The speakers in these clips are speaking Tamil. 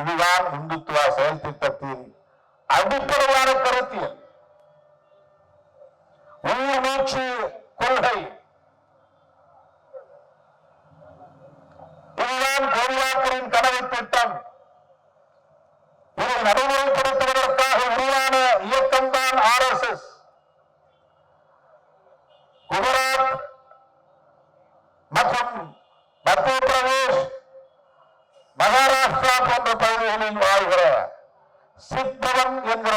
இதுதான் இந்துத்துவ செயல் திட்டத்தின் அடிப்படையான கருத்தியல். உயிர் மூச்சு கொள்கை. இதுதான் கோரியாக்கரின் கனவு திட்டம். இதை நடைமுறைப்படுத்துவதற்காக உருவான இயக்கம்தான் ஆர் எஸ் எஸ். குஜராத் மற்றும் மத்திய பிரதேஷ் மகாராஷ்டிரா போன்ற பகுதிகளில் வாழ்கிற சித்தவன் என்ற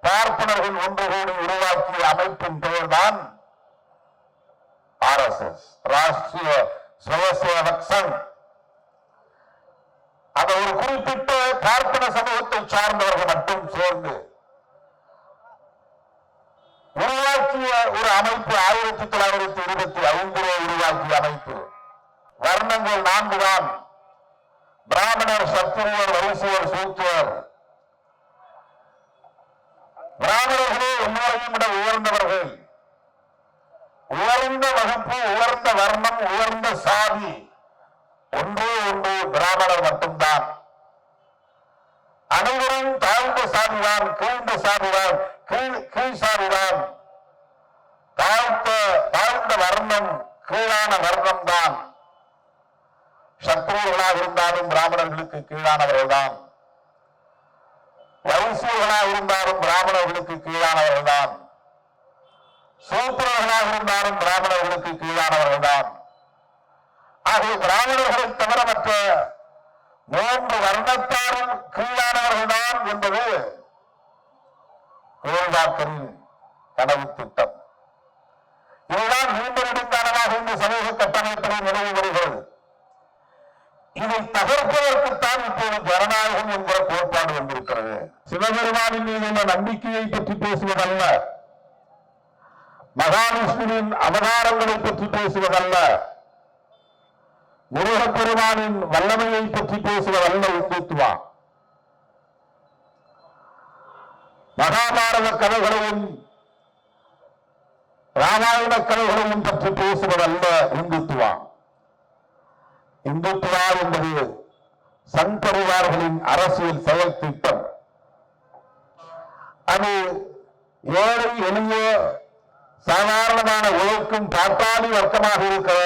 பார்ப்பனர்கள் ஒன்று கூடி உருவாக்கிய அமைப்பின் பெயர்தான் R S S Rashtriya Swayamsevak Sangh. அந்த ஒரு குறிப்பிட்ட பார்ப்பன சமூகத்தை சார்ந்தவர்கள் மட்டும் சேர்ந்து உருவாக்கிய ஒரு அமைப்பு ஆயிரத்தி தொள்ளாயிரத்தி இருபத்தி ஐந்திலே உருவாக்கிய அமைப்பு. வர்ணங்கள் நான்குதான். பிராமணர் சத்துருவர் வைசியர் சூத்துவர். பிராமணர்களே எல்லாரையும் விட உயர்ந்தவர்கள். உயர்ந்த வகுப்பு உயர்ந்த வர்ணம் உயர்ந்த சாதி. ஒன்றே ஒன்று பிராமணர் மட்டும்தான். அனைவரும் தாழ்ந்த சாதிதான் கீழ்ந்த சாதிதான் கீழ் கீழ் சாதிதான். தாழ்த்த தாழ்ந்த வர்ணம் கீழான வர்ணம் தான் சத்திரியர்களாக இருந்தாலும் பிராமணர்களுக்கு கீழானவர்கள் தான் வைசியர்களாக இருந்தாலும் பிராமணர்களுக்கு கீழானவர்கள் தான் சூத்திரர்களாக இருந்தாலும் பிராமணர்களுக்கு கீழானவர்கள் தான் ஆகிய பிராமணர்களை தவிர மற்ற மூன்று வர்ணத்தாரும் கீழானவர்கள் தான் என்பது கோல்வாக்கரின் கனவு திட்டம். இதுதான் மீண்டும் நெடுங்காலமாக இந்த சமூக கட்டமைப்பினை நினைவு இதை தகர்ப்பதற்குத்தான் இப்போது ஜனநாயகம் என்கிற கோட்பாடு வந்திருக்கிறது. சிவபெருமானின் மீது உள்ள நம்பிக்கையை பற்றி பேசுவதல்ல. மகாவிஷ்ணுவின் அவதாரங்களை பற்றி பேசுவதல்ல. முருகப்பெருமானின் வல்லமையை பற்றி பேசுவதல்ல இந்துத்துவா. மகாபாரத கதைகளையும் ராமாயண கதைகளையும் பற்றி பேசுவதல்ல இந்துத்துவா. இந்துத்துவா என்பது சங் பரிவார்களின் அரசியல் செயல் திட்டம். அது ஏழை எளிய சாதாரணமான உழைக்கும் பாட்டாளி வர்க்கமாக இருக்கிற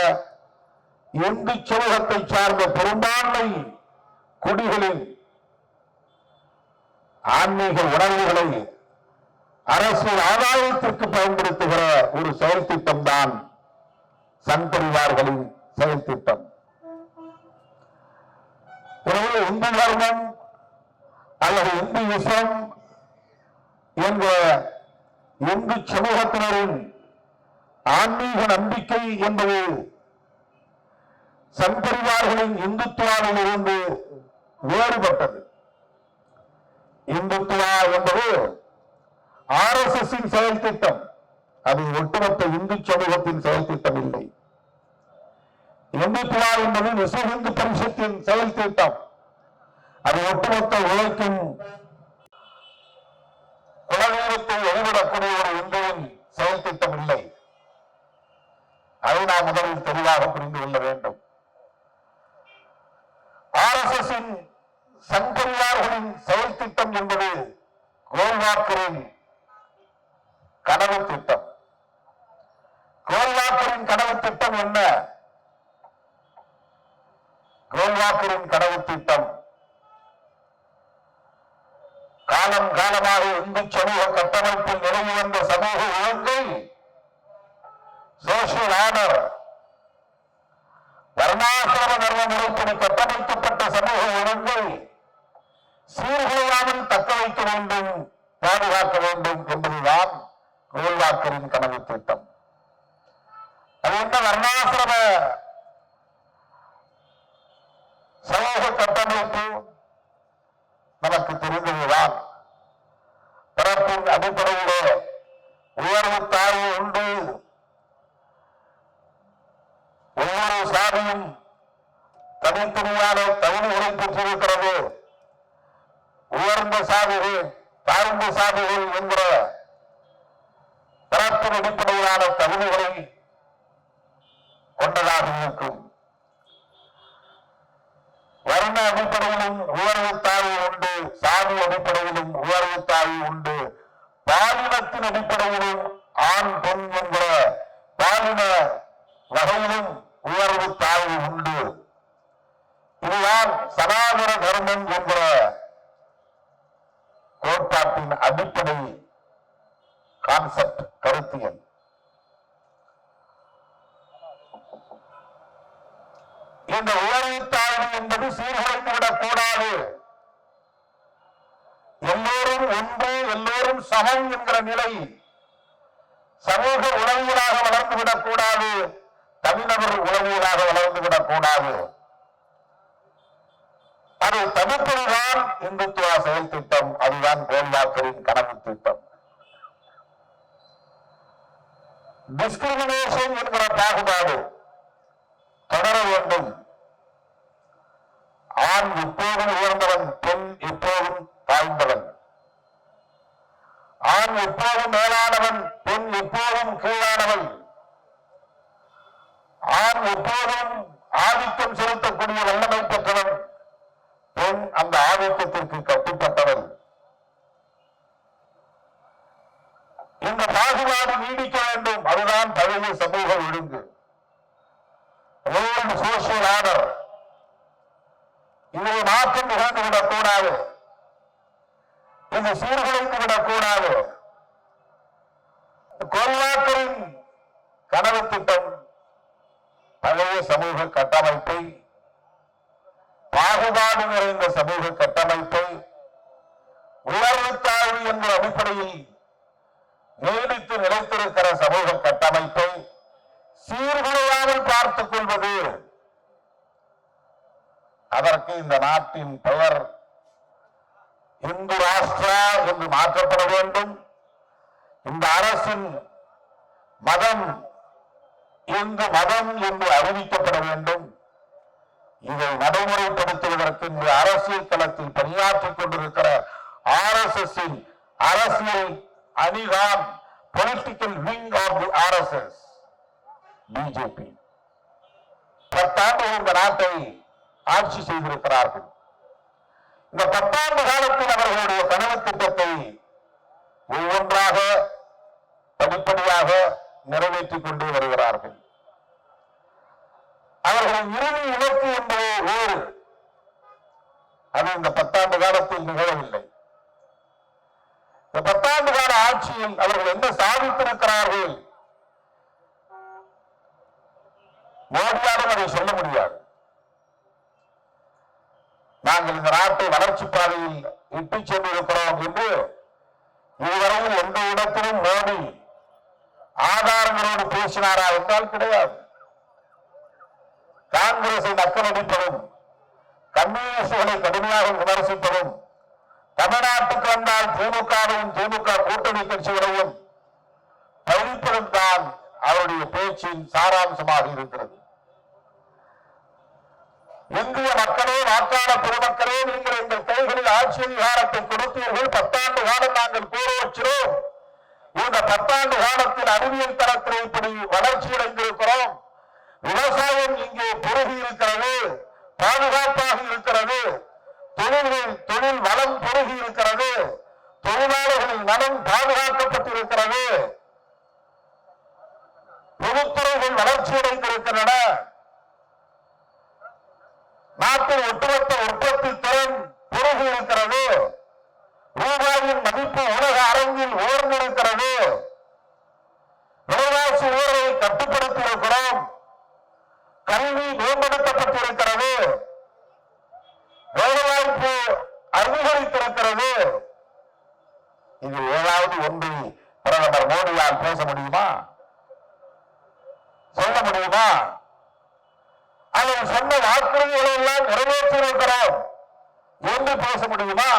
இந்து சமூகத்தை சார்ந்த பெரும்பான்மை குடிகளின் ஆன்மீக உணர்வுகளை அரசியல் ஆதாயத்திற்கு பயன்படுத்துகிற ஒரு செயல் திட்டம் தான் சங் பரிவார்களின் செயல் திட்டம். எனவே இந்து தர்மம் அல்லது இந்து விஷம் என்ற இந்து சமூகத்தினரின் ஆன்மீக நம்பிக்கை என்பது சம்பரிவார்களின் இந்துத்துவாவில் இருந்து வேறுபட்டது. இந்துத்துவா என்பது ஆர் எஸ் எஸ் செயல் திட்டம் அது ஒட்டுமொத்த இந்து சமூகத்தின் செயல் திட்டம் இல்லை. இந்துத்துவா என்பது விஸ்வ இந்து பரிஷத்தின் செயல் திட்டம். அது ஒட்டுமொத்த உழைக்கும் குலவீரத்தை வெளிவிடக்கூடிய ஒரு இந்துவின் செயல் திட்டம் இல்லை. அதை நாம் முதலில் தெளிவாக புரிந்து கொள்ள வேண்டும். ஆர் எஸ் எஸ் சங்கரியார்களின் செயல் திட்டம் என்பது கோல்வாக்கரின் கனவு திட்டம். கோல்வாக்கரின் கனவு திட்டம் என்ன? கோல்வாக்கரின் கனவு திட்டம். காலம் காலமாக இந்து சமூக கட்டமைப்பில் நிலவி வந்த சமூக இலங்கை சோசியல் ஆர்டர் வர்ணாசிரம தர்ம முறைப்படி கட்டமைக்கப்பட்ட சமூக இலங்கை சீர்குலையாமல் தக்க வைக்க வேண்டும் பாதுகாக்க வேண்டும் என்பதுதான் கோல்வாக்கரின் கனவு திட்டம். அது என்ன வர்ணாசிரம சமூக கட்டமைப்பு நமக்கு தெரிந்ததுதான் பிறப்பின் அடிப்படையிலே உயர்வு தாழ்வு உண்டு ஒவ்வொரு ஒவ்வொரு சாதியும் தனித்தனியான தகுதிகளை பெற்றிருக்கிறது உயர்ந்த சாதிகள் தாழ்ந்த சாதிகள் என்கிற தரத்தின் அடிப்படையிலான தகுதிகளை கொண்டதாக இருக்கும் வர்ண அடிப்படையிலும் உயர்வு தாழ்வு உண்டு சாதி அடிப்படையிலும் உயர்வு தாழ்வு உண்டு பாலினத்தின் அடிப்படையிலும் ஆண் பெண் என்கிற பாலின வகையிலும் உயர்வு தாழ்வு உண்டு இதுதான் சனாதன தர்மம் என்கிற கோட்பாட்டின் அடிப்படை கான்செப்ட் கருத்தியல் இந்த உயர்வு தாழ்வு என்பது சீர்குலைந்து விடக்கூடாது எல்லோரும் ஒன்று எல்லோரும் சமம் என்கிற நிலை சமூக உளவியலாக வளர்ந்து விடக்கூடாது தனிநபர் உளவியலாக வளர்ந்து விடக்கூடாது அதை தடுப்பதுதான் இந்துத்துவ செயல் திட்டம். அதுதான் கோல்வாக்கரின் கனவு திட்டம். டிஸ்கிரிமினேஷன் என்கிற பாகுபாடு தொடர வேண்டும். ஆண் எப்போதும் உயர்ந்தவன் பெண் எப்போதும் தாழ்ந்தவன். ஆண் எப்போதும் மேலானவன் பெண் எப்போதும் கீழானவள். ஆண் எப்போதும் ஆதிக்கம் செலுத்தக்கூடிய வல்லமை பெற்றவன் பெண் அந்த ஆதிக்கத்திற்கு கட்டுப்பட்டவள். இந்த பாகுபாடு நீடிக்க வேண்டும் அதுதான் பழைய சமூக ஒழுங்கு ஓல்டு சோசியல் ஆர்டர் இதை மாற்றம் நிகழ்ந்து விடக்கூடாது இது சீர்குலைத்து விடக்கூடாது. கொல்லாக்கரின் கனவு திட்டம் பழைய சமூக கட்டமைப்பை பாகுபாடு நிறைந்த சமூக கட்டமைப்பை உயர்வு தாழ்வு என்ற அடிப்படையில் நீடித்து நிலைத்திருக்கிற சமூக கட்டமைப்பை சீர்குலையாமல் பார்த்துக் கொள்வது. அதற்கு இந்த நாட்டின் பெயர் இந்து ராஷ்டிரா என்று மாற்றப்பட வேண்டும். இந்த அரசின் மதம் இந்து மதம் என்று அறிவிக்கப்பட வேண்டும். இதை நடைமுறைப்படுத்துவதற்கு இந்த அரசியல் களத்தில் பணியாற்றிக் கொண்டிருக்கிற ஆர் எஸ் எஸ் அரசியல் அணிதான் political wing of the R S S BJP பத்தாண்டு இந்த நாட்டை ஆட்சி செய்திருக்கிறார்கள். இந்த பத்தாண்டு காலத்தில் அவர்களுடைய கனவு திட்டத்தை ஒவ்வொன்றாக படிப்படியாக நிறைவேற்றிக் கொண்டே வருகிறார்கள். அவர்களின் இறுதி இலக்கு என்பது வேறு. அது இந்த பத்தாண்டு காலத்தில் நிகழவில்லை. இந்த பத்தாண்டு கால ஆட்சியில் அவர்கள் என்ன சாதித்திருக்கிறார்கள்? மோடியாலும் அதை சொல்ல முடியாது. நாங்கள் இந்த நாட்டை வளர்ச்சி பாதையில் இட்டுச் சென்றிருக்கிறோம் என்று இதுவரையில் எந்த இடத்திலும் மோடி ஆதாரங்களோடு பேசினாரா என்றால் கிடையாது. காங்கிரஸை நக்கலடிப்பதும் கம்யூனிஸ்டுகளை கடுமையாக விமர்சிப்பதும் தமிழ்நாட்டுக்கு வந்தால் திமுகவையும் திமுக கூட்டணி கட்சிகளையும் பழிப்பதும் தான் அவருடைய பேச்சின் சாராம்சமாக இருக்கிறது. இந்திய மக்களே வாக்காள பெருமக்களே நீங்கள் எங்கள் கைகளில் ஆட்சி அதிகாரத்தை கொடுத்தீர்கள். பத்தாண்டு காலம் நாங்கள் கூற இந்த பத்தாண்டு காலத்தில் அறிவியல் தரத்தில் இப்படி வளர்ச்சி அடைந்திருக்கிறோம். விவசாயம் இங்கே பெருகி இருக்கிறது பாதுகாப்பாக இருக்கிறது தொழில்கள் தொழில் வளம் பெருகி இருக்கிறது தொழிலாளர்களின் நலம் பாதுகாக்கப்பட்டிருக்கிறது. பொதுத்துறைகள் வளர்ச்சி அடைந்திருக்கின்றன. நாட்டின் ஒட்டுமொத்த உற்பத்தி திறன் பெருகி இருக்கிறது ரூபாயின் மதிப்பு உலக அரங்கில் உயர்ந்திருக்கிறது. விலைவாசி உயர்வை கட்டுப்படுத்தி இருக்கிறோம் கல்வி மேம்படுத்தப்பட்டிருக்கிறது. வேலைவாய்ப்பு அதிகரித்திருக்கிறது. இது ஏதாவது ஒன்று பிரதமர் மோடியால் பேச முடியுமா? சொல்ல முடியுமா? அவன் சொன்ன வாக்குறுதிகளை எல்லாம் நிறைவேற்றி இருக்கிறார் என்று பேச முடியுமா?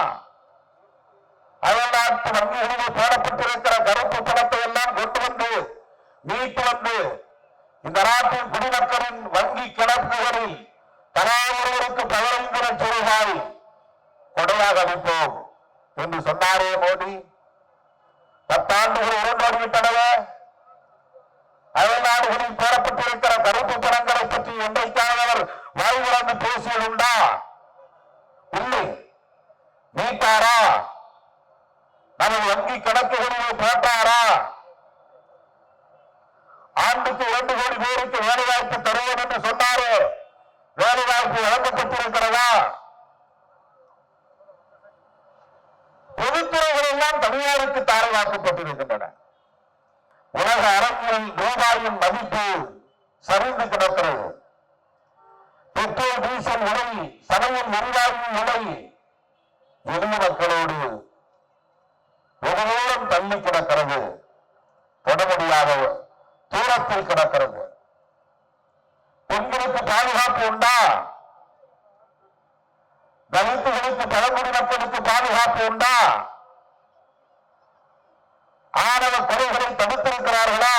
அயல்நாட்டு வங்கிகளிலே போடப்பட்டிருக்கிற கருப்பு பணத்தை எல்லாம் கொண்டு வந்து மீட்டு வந்து இந்த நாட்டின் குடிமக்களின் வங்கி கணக்குகளில் தலா ஒருவருக்கு பதினைந்து கொடையாக அளிப்போம் என்று சொன்னாரே மோடி. பத்தாண்டுகள் உடன்பாடு விட்டனவே அயல்நாடுகளில் பெறப்பட்டிருக்கிற கருப்பு பணங்கள் பற்றி என்றைக்காவது அவர் வாய் பேசியதுண்டா இல்லை. நீட்டாரா நமது வங்கி கணக்குகளில் போட்டாரா ஆண்டுக்கு இரண்டு கோடி பேருக்கு வேலைவாய்ப்பு தருவோம் என்று சொன்னாரே. வேலைவாய்ப்பு வழங்கப்பட்டிருக்கிறதா? பொதுத்துறைகள் எல்லாம் தனியாருக்கு தாரவாக்கப்பட்டிருக்கின்றன உலக அரசியல் ரூபாயின் மதிப்பு சரிந்து கிடக்கிறது. பெட்ரோல் டீசல் நிலை சமயம் எரிவாயு நிலை எளிய மக்களோடு வெகு தூரம் தள்ளி கிடக்கிறது. தொட தூரத்தில் கிடக்கிறது. பெண்களுக்கு பாதுகாப்பு உண்டா? தலித்துகளுக்கு பழங்குடி மக்களுக்கு பாதுகாப்பு உண்டா? ஆணவ கொலைகளை தடுத்திருக்கிறார்களா?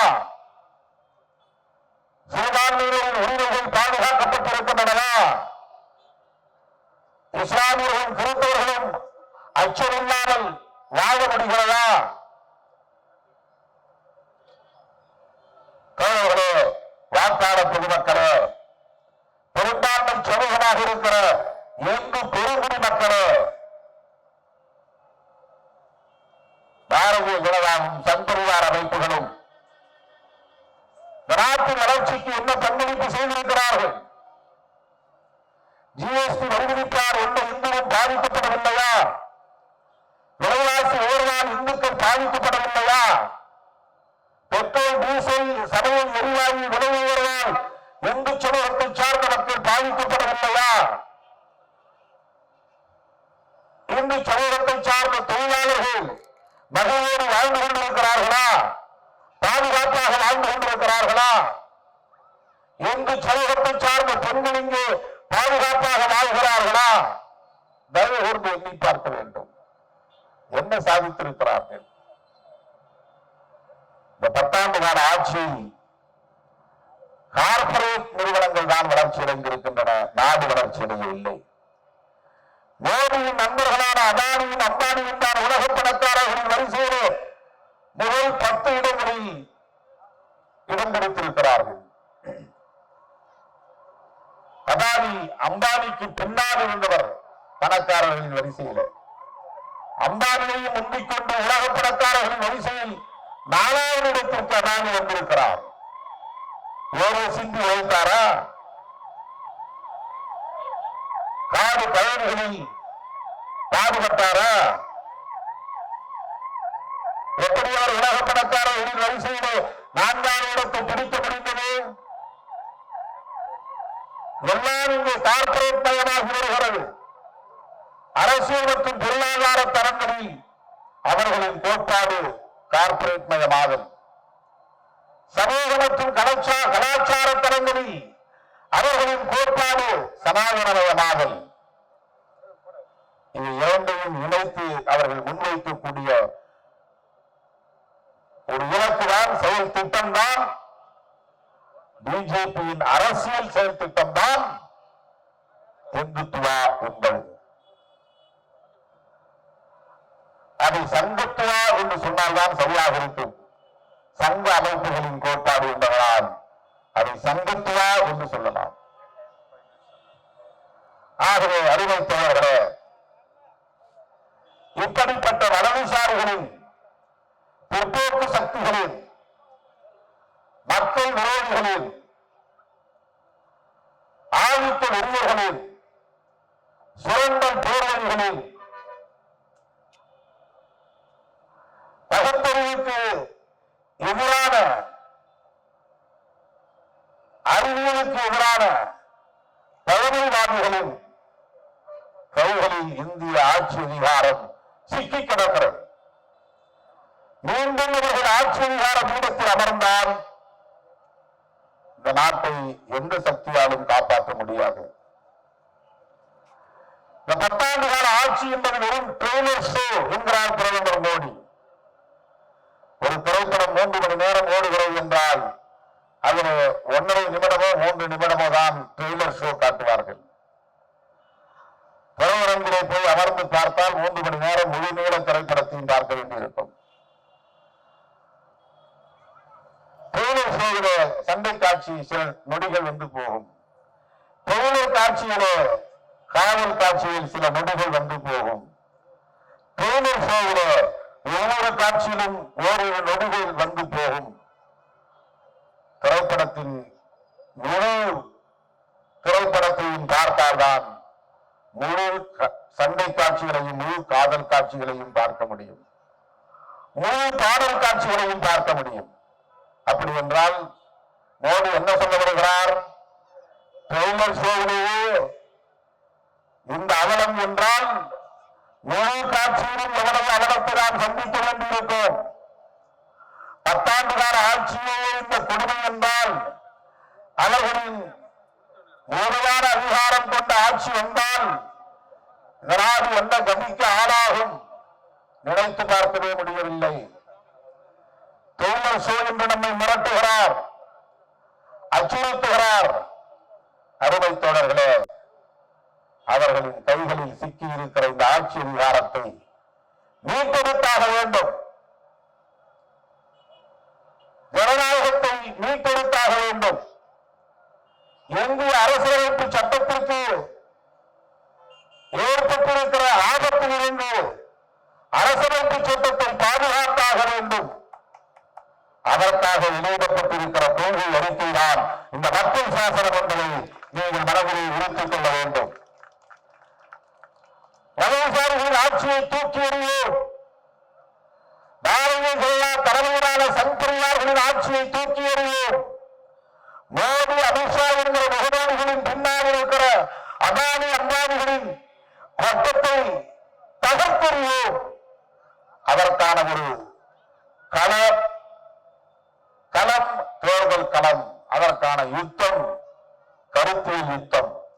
சிறுபான்மையினரின் உரிமைகள் பாதுகாக்கப்பட்டிருக்கின்றனவா வாழ முடிகிறதா தோழர்களே வாக்காள பொதுமக்களே பெரும்பான்மை சமூகமாக இருக்கிற எங்கு பெருங்குடி மக்களே பாரதிய ஜனதாவும் சம்பரிவார் அமைப்புகளும் இந்த நாட்டின் வளர்ச்சிக்கு என்ன பங்களிப்பு செய்திருக்கிறார்கள்? ஜிஎஸ்டி வரிவிதிப்பார் எந்த இந்துவும் பாதிக்கப்படவில்லையா? விலைவாசி உயர்வால் இந்துக்கள் பாதிக்கப்படவில்லையா? பெட்ரோல் டீசல் சமையல் எரிவாயு விலை உயர்வால் இந்து சமூகத்தை சார்ந்த மக்கள் பாதிக்கப்படவில்லையா? இந்து சமூகத்தை சார்ந்த தொழிலாளர்கள் மகிழ்வோடு வாழ்ந்து கொண்டிருக்கிறார்களா? பாதுகாப்பாக வாழ்ந்து கொண்டிருக்கிறார்களா? இந்து சமூகத்தை சார்ந்த பெண்கள் இங்கு பாதுகாப்பாக வாழ்கிறார்களா? தயவு கூர்ந்து எண்ணி பார்க்க வேண்டும். என்ன சாதித்திருக்கிறார்கள்? இந்த பத்தாண்டு கால ஆட்சி கார்பரேட் நிறுவனங்கள் தான் வளர்ச்சி அடைந்திருக்கின்றன. நாடு வளர்ச்சி அடையவில்லை மோடியின் நண்பர்களான அதானியின் அம்பானியின் தான் உலக பணக்காரர்களின் வரிசையிலே முதல் பத்து இடங்களில் இடம் பிடித்திருக்கிறார்கள் அதானி அம்பானிக்கு பின்னால் இருந்தவர் பணக்காரர்களின் வரிசையில். அம்பானியையும் முந்திக் கொண்டு உலக பணக்காரர்கள் வரிசையில் நாலாவது இடத்திற்கு அதானி வந்திருக்கிறார். ஏழை சிந்தி வைத்தாரா? காடு பயிர்களில் பாடுபட்டாரா எப்படியார் உலக பணக்காரர்களின் வரிசையிலே நான்காவது இடத்தை பிடிக்க முடிந்தது? எல்லாம் இங்கு கார்பரேட் பயனாகி வருகிறது. அரசியல் மற்றும் பொருளாதார தரங்களில் அவர்களின் கோட்பாடு கார்பரேட் மயமாகும் சமூக மற்றும் கலாச்சார தரங்களில் அவர்களின் கோட்பாடு சனாதனமயமாகும் இது இரண்டையும் இணைத்து அவர்கள் முன்வைக்கக்கூடிய ஒரு இலக்குதான் செயல் திட்டம் தான். பிஜேபியின் அரசியல் செயல் திட்டம் தான். இந்துத்துவா என்பது அதை சங்கத்துவா என்று சொன்னால்தான் சரியாக இருக்கும். சங்க அமைப்புகளின் கோட்பாடு என்பதால் அதை சங்கத்துவா என்று சொல்லலாம். ஆகவே இந்திய ஆட்சி அதிகாரம் சிக்கி கிடக்கிறது. மீண்டும் இவர்கள் ஆட்சி அதிகார பீடத்தில் அமர்ந்தால் இந்த நாட்டை எந்த சக்தியாலும் காப்பாற்ற முடியாது. இந்த பத்தாண்டு கால ஆட்சி என்பது வெறும் ட்ரெய்லர் ஷோ என்கிறார் பிரதமர் மோடி. ஒரு திரைப்படம் மூன்று மணி நேரம் ஓடுகிறது என்றால் அதில் ஒன்றரை நிமிடமோ மூன்று நிமிடமோ தான் ட்ரெய்லர் ஷோ காட்டுவார்கள். திரையரங்கிலே போய் அமர்ந்து பார்த்தால் மூன்று மணி நேரம் முழு நீள திரைப்படத்தையும் பார்க்க வேண்டியிருக்கும். ட்ரெய்லர் செய்கிற சண்டை காட்சி சில நொடிகள் வந்து போகும். ட்ரெய்லர் காட்சியிலே காவல் காட்சியில் சில நொடிகள் வந்து போகும். ட்ரெய்லர் செய்கிற ஒவ்வொரு காட்சியிலும் ஓரிரு நொடிகள் வந்து போகும். திரைப்படத்தின் முழு திரைப்படத்தையும் பார்த்தால்தான் முழு சண்டை காட்சிகளையும் முழு காதல் காட்சிகளையும் பார்க்க முடியும். முழு பாடல் காட்சிகளையும் பார்க்க முடியும். அப்படி என்றால் மோடி என்ன சொல்ல வருகிறார்? ட்ரெய்லர் ஷோவிலேயே இந்த அவலம் என்றால் முழு காட்சியிலும் எவ்வளவு அவலத்தை நாம் சந்திக்க வேண்டியிருக்கும்? பத்தாண்டு கால ஆட்சியே இந்த கொடுமை என்றால் அவர்களின் போதுமான அதிகாரம் கொண்ட ஆட்சி வந்தால் இந்த நாடு எந்த கதிக்கு ஆளாகும்? நினைத்து பார்க்கவே முடியவில்லை. தொழிலர் சோ என்று நம்மை மிரட்டுகிறார். அச்சுறுத்துகிறார். அருமை தோழர்களே அவர்களின் கைகளில் சிக்கி இருக்கிற இந்த ஆட்சி அதிகாரத்தை மீட்டெடுத்தாக வேண்டும். ஜனநாயகத்தை மீட்டெடுத்தாக வேண்டும். இந்திய அரசியலமைப்பு சட்டத்திற்கு ஏற்பட்டிருக்கிற ஆபத்திலிருந்து அரசியலமைப்பு சட்டத்தை பாதுகாத்தாக வேண்டும். அதற்காக வெளியிடப்பட்டிருக்கிற கொள்கை அறிக்கைதான் இந்த மக்கள் சாசன என்பதை நீங்கள் மனதிலே உறுத்திக் கொள்ள வேண்டும். வலதுசாரிகளின் ஆட்சியை தூக்கி எறியோம் பாரதிய ஜனதா தலைமையிலான சங்கரியார்களின் ஆட்சியை தூக்கி எறியோம் மோடி அமித்ஷா என்கிற முகதானிகளின் பின்னால் இருக்கிற அதானி அம்பானிகளின் வட்டத்தை தகர்த்தறிவோம். அதற்கான ஒரு கள களம் தேர்தல் களம் அதற்கான யுத்தம் கருத்தியல் யுத்தம்.